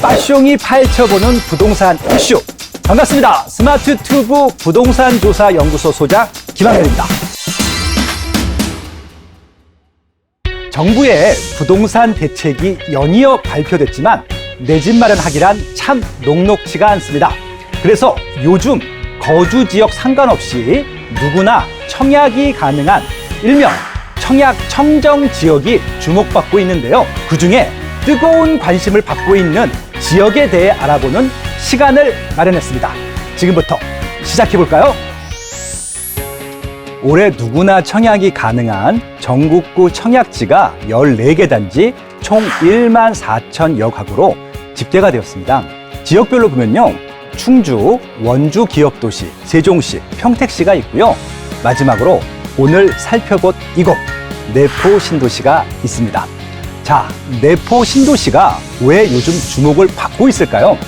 빠숑이 파헤쳐보는 부동산 이슈. 반갑습니다. 스마트 튜브 부동산 조사 연구소 소장 김한별입니다. 정부의 부동산 대책이 연이어 발표됐지만 내 집 마련하기란 참 녹록지가 않습니다. 그래서 요즘 거주 지역 상관없이 누구나 청약이 가능한 일명 청약 청정 지역이 주목받고 있는데요. 그 중에 뜨거운 관심을 받고 있는 지역에 대해 알아보는 시간을 마련했습니다. 지금부터 시작해 볼까요? 올해 누구나 청약이 가능한 전국구 청약지가 14개 단지 총 1만 4천여 가구로 집계가 되었습니다. 지역별로 보면요. 충주, 원주 기업도시, 세종시, 평택시가 있고요. 마지막으로 오늘 살펴볼 이곳 내포 신도시가 있습니다. 자, 내포 신도시가 왜 요즘 주목을 받고 있을까요?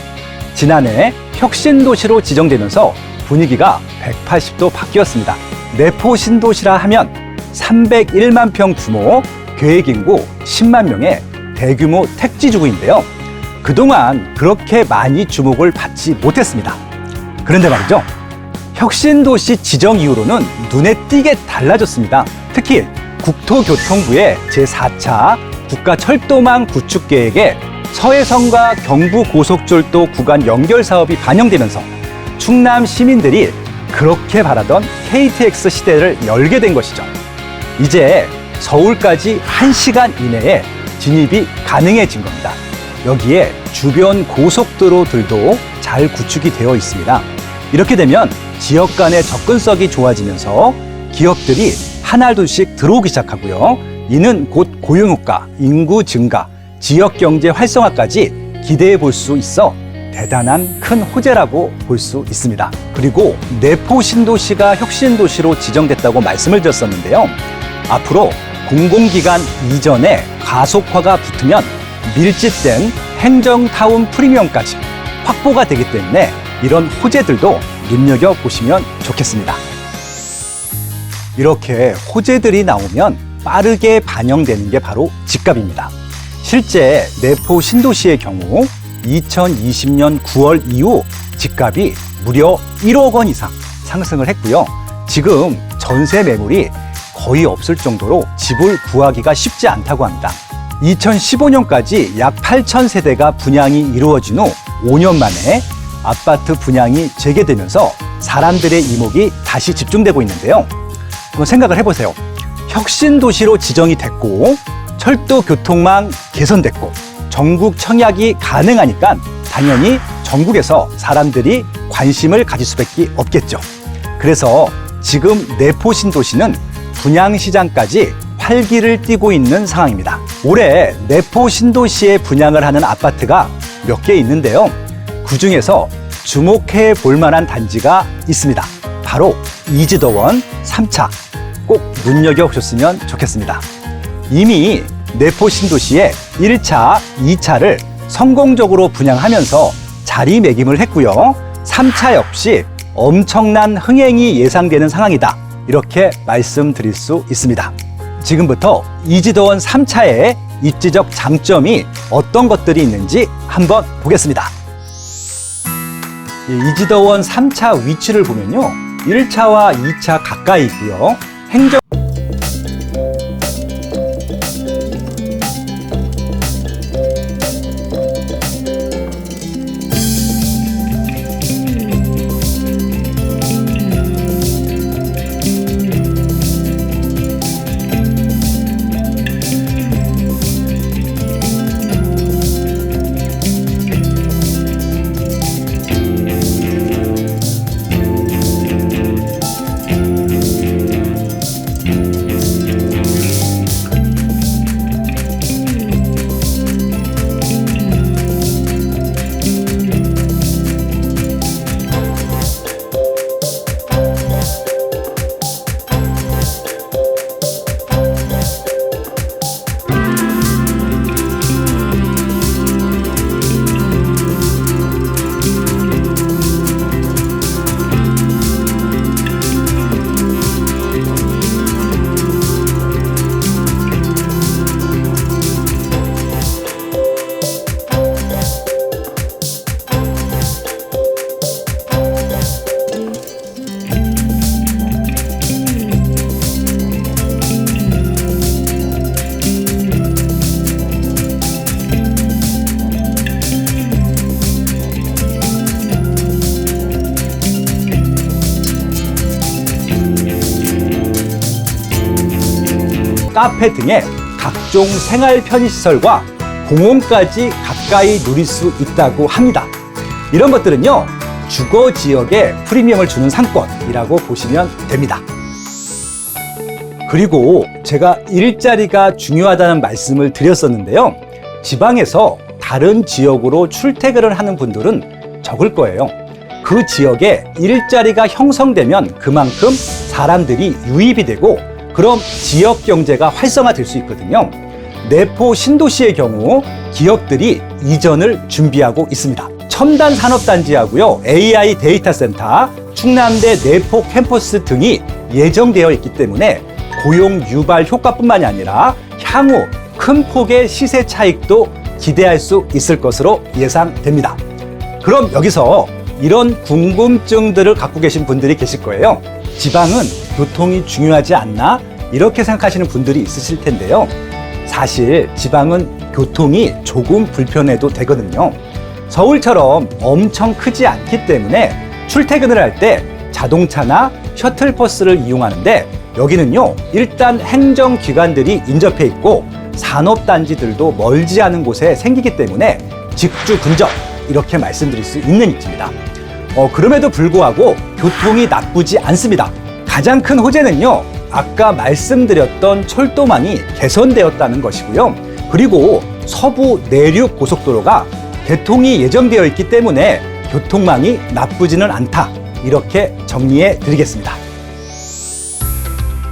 지난해 혁신도시로 지정되면서 분위기가 180도 바뀌었습니다. 내포 신도시라 하면 301만 평 규모, 계획 인구 10만 명의 대규모 택지주구인데요. 그동안 그렇게 많이 주목을 받지 못했습니다. 그런데 말이죠. 혁신도시 지정 이후로는 눈에 띄게 달라졌습니다. 특히 국토교통부의 제4차 국가 철도망 구축 계획에 서해선과 경부 고속철도 구간 연결 사업이 반영되면서 충남 시민들이 그렇게 바라던 KTX 시대를 열게 된 것이죠. 이제 서울까지 1시간 이내에 진입이 가능해진 겁니다. 여기에 주변 고속도로들도 잘 구축이 되어 있습니다. 이렇게 되면 지역 간의 접근성이 좋아지면서 기업들이 하나둘씩 들어오기 시작하고요. 이는 곧 고용효과, 인구 증가, 지역 경제 활성화까지 기대해 볼 수 있어 대단한 큰 호재라고 볼 수 있습니다. 그리고 내포 신도시가 혁신 도시로 지정됐다고 말씀을 드렸었는데요. 앞으로 공공기관 이전에 가속화가 붙으면 밀집된 행정타운 프리미엄까지 확보가 되기 때문에 이런 호재들도 눈여겨 보시면 좋겠습니다. 이렇게 호재들이 나오면 빠르게 반영되는 게 바로 집값입니다. 실제 내포 신도시의 경우 2020년 9월 이후 집값이 무려 1억 원 이상 상승을 했고요. 지금 전세 매물이 거의 없을 정도로 집을 구하기가 쉽지 않다고 합니다. 2015년까지 약 8천 세대가 분양이 이루어진 후 5년 만에 아파트 분양이 재개되면서 사람들의 이목이 다시 집중되고 있는데요. 한번 생각을 해보세요. 혁신 도시로 지정이 됐고 철도 교통망 개선됐고 전국 청약이 가능하니까 당연히 전국에서 사람들이 관심을 가질 수밖에 없겠죠. 그래서 지금 내포 신도시는 분양 시장까지 활기를 띠고 있는 상황입니다. 올해 내포 신도시에 분양을 하는 아파트가 몇 개 있는데요. 그 중에서 주목해 볼 만한 단지가 있습니다. 바로 이지더원 3차. 꼭 눈여겨보셨으면 좋겠습니다. 이미 내포 신도시에 1차, 2차를 성공적으로 분양하면서 자리매김을 했고요. 3차 역시 엄청난 흥행이 예상되는 상황이다. 이렇게 말씀드릴 수 있습니다. 지금부터 이지도원 3차의 입지적 장점이 어떤 것들이 있는지 한번 보겠습니다. 이 이지더원 3차 위치를 보면요. 1차와 2차 가까이 있고요. 행정 카페 등의 각종 생활 편의시설과 공원까지 가까이 누릴 수 있다고 합니다. 이런 것들은요, 주거 지역에 프리미엄을 주는 상권이라고 보시면 됩니다. 그리고 제가 일자리가 중요하다는 말씀을 드렸었는데요. 지방에서 다른 지역으로 출퇴근을 하는 분들은 적을 거예요. 그 지역에 일자리가 형성되면 그만큼 사람들이 유입이 되고 그럼 지역 경제가 활성화될 수 있거든요. 내포 신도시의 경우 기업들이 이전을 준비하고 있습니다. 첨단 산업단지하고요, AI 데이터 센터, 충남대 내포 캠퍼스 등이 예정되어 있기 때문에 고용 유발 효과뿐만이 아니라 향후 큰 폭의 시세 차익도 기대할 수 있을 것으로 예상됩니다. 그럼 여기서 이런 궁금증들을 갖고 계신 분들이 계실 거예요. 지방은 교통이 중요하지 않나? 이렇게 생각하시는 분들이 있으실 텐데요. 사실 지방은 교통이 조금 불편해도 되거든요. 서울처럼 엄청 크지 않기 때문에 출퇴근을 할 때 자동차나 셔틀버스를 이용하는데 여기는요, 일단 행정기관들이 인접해 있고 산업단지들도 멀지 않은 곳에 생기기 때문에 직주 근접 이렇게 말씀드릴 수 있는 위치입니다. 어, 그럼에도 불구하고 교통이 나쁘지 않습니다. 가장 큰 호재는요, 아까 말씀드렸던 철도망이 개선되었다는 것이고요. 그리고 서부 내륙 고속도로가 개통이 예정되어 있기 때문에 교통망이 나쁘지는 않다. 이렇게 정리해 드리겠습니다.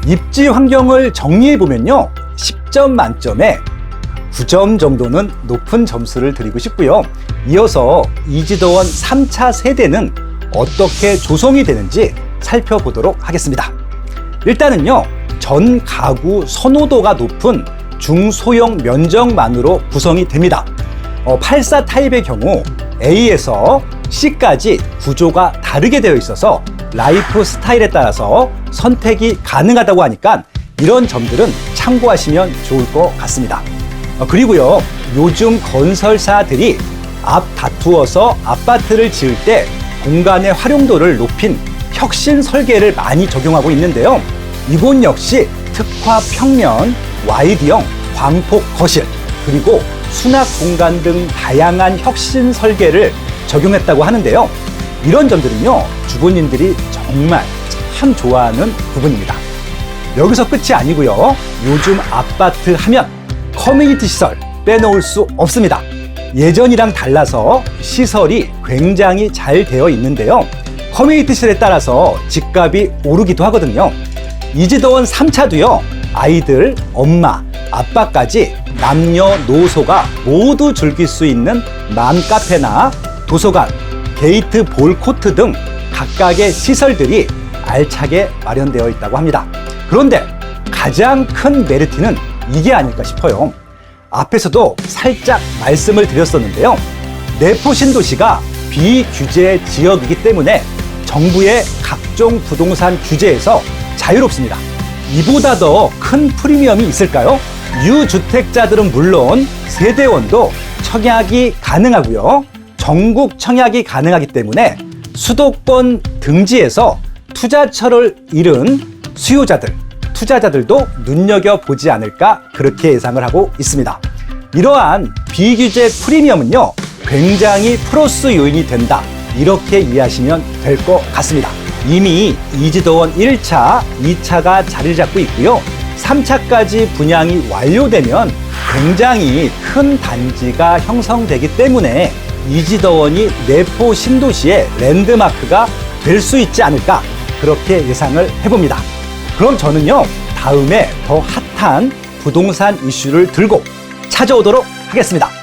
입지 환경을 정리해 보면요. 10점 만점에 9점 정도는 높은 점수를 드리고 싶고요. 이어서 이지도원 3차 세대는 어떻게 조성이 되는지 살펴보도록 하겠습니다. 일단은요, 전 가구 선호도가 높은 중소형 면적만으로 구성이 됩니다. 어, 84 타입의 경우 A에서 C까지 구조가 다르게 되어 있어서 라이프 스타일에 따라서 선택이 가능하다고 하니까 이런 점들은 참고하시면 좋을 것 같습니다. 어, 그리고요, 요즘 건설사들이 앞 다투어서 아파트를 지을 때 공간의 활용도를 높인 혁신 설계를 많이 적용하고 있는데요. 이곳 역시 특화 평면, 와이드형, 광폭 거실, 그리고 수납 공간 등 다양한 혁신 설계를 적용했다고 하는데요. 이런 점들은요, 주부님들이 정말 참 좋아하는 부분입니다. 여기서 끝이 아니고요. 요즘 아파트 하면 커뮤니티 시설 빼놓을 수 없습니다. 예전이랑 달라서 시설이 굉장히 잘 되어 있는데요. 커뮤니티 시설에 따라서 집값이 오르기도 하거든요. 이지도원 3차도요. 아이들, 엄마, 아빠까지 남녀노소가 모두 즐길 수 있는 맘카페나 도서관, 게이트 볼 코트 등 각각의 시설들이 알차게 마련되어 있다고 합니다. 그런데 가장 큰 메리트는 이게 아닐까 싶어요. 앞에서도 살짝 말씀을 드렸었는데요. 내포 신도시가 비규제 지역이기 때문에 정부의 각종 부동산 규제에서 자유롭습니다. 이보다 더 큰 프리미엄이 있을까요? 유주택자들은 물론 세대원도 청약이 가능하고요. 전국 청약이 가능하기 때문에 수도권 등지에서 투자처를 잃은 수요자들, 투자자들도 눈여겨보지 않을까 그렇게 예상을 하고 있습니다. 이러한 비규제 프리미엄은요, 굉장히 플러스 요인이 된다. 이렇게 이해하시면 될 것 같습니다. 이미 이지도원 1차, 2차가 자리를 잡고 있고요. 3차까지 분양이 완료되면 굉장히 큰 단지가 형성되기 때문에 이지더원이 내포 신도시의 랜드마크가 될 수 있지 않을까 그렇게 예상을 해봅니다. 그럼 저는요 다음에 더 핫한 부동산 이슈를 들고 찾아오도록 하겠습니다.